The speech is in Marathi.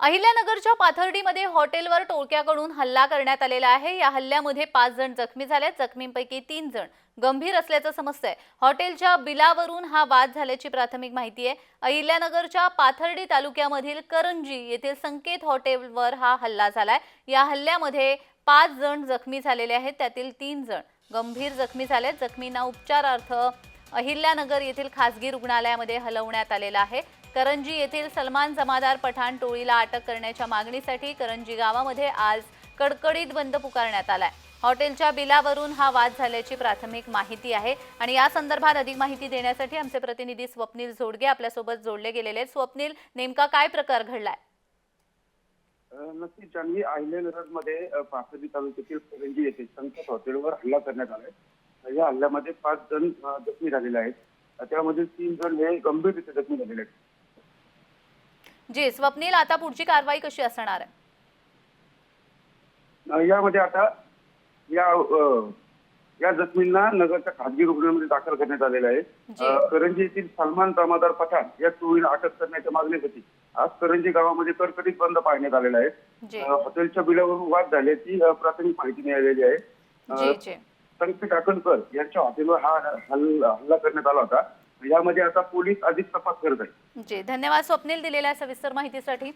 अहिल्यानगरच्या पाथर्डीमध्ये हॉटेलवर टोळक्याकडून हल्ला करण्यात आलेला आहे. या हल्ल्यामध्ये पाच जण जखमी झाले जखमींपैकी तीन जण गंभीर असल्याचं समजतंय. हॉटेलच्या बिलावरून हा वाद झाल्याची प्राथमिक माहिती आहे. अहिल्यानगरच्या पाथर्डी तालुक्यामधील करंजी येथील संकेत हॉटेलवर हा हल्ला झालाय. या हल्ल्यामध्ये पाच जण जखमी झालेले आहेत. त्यातील तीन जण गंभीर जखमी झाले जखमींना उपचारार्थ अहिल्यानगर येथील खासगी रुग्णालयामध्ये हलवण्यात आलेलं आहे. करंजी येथील सलमान जमादार पठाण टोळीला अटक करण्याच्या मागणीसाठी करंजी गावामध्ये आज कडकडीत बंद पुकारण्यात आलाय. हॉटेलच्या बिलावरून हा वाद झाल्याची प्राथमिक माहिती आहे आणि या संदर्भात अधिक माहिती देण्यासाठी आमचे प्रतिनिधी स्वप्नील झोडगे आपल्यासोबत जोडले गेलेले स्वप्नील नेमका काय प्रकार घडलाय? नक्कीच आम्ही अहिल्यानगरमध्ये अ, पाथर्डी तालुक्यातील करंजी येथे संकट हॉटेलवर हल्ला करण्यात आलाय. या हल्ल्यामध्ये पाच जण जखमी झालेले आहेत. त्यामध्ये तीन जण हे गंभीर गंभीररीत्या जखमी झालेले आहेत. जी स्वप्नील आता पुढची कारवाई कशी असणार? आहे यामध्ये आता या या जखमींना नगरच्या खासगी रुग्णालयामध्ये दाखल करण्यात आलेलं आहे. करंजी येथील सलमान दामादार पठाण या टोळीला अटक करण्याच्या मागणीसाठी आज करंजी गावामध्ये कडकडीत बंद पाळण्यात आलेला आहे. हॉटेलच्या बिलावरून वाद झाल्याची प्राथमिक माहिती मिळालेली आहे. संकेत अकलकर यांच्या हॉटेलवर हा हल्ला करण्यात आला होता. यामध्ये आता पोलीस अधिक तपास करत आहेत. जी धन्यवाद स्वप्नील दिलेल्या सविस्तर माहितीसाठी.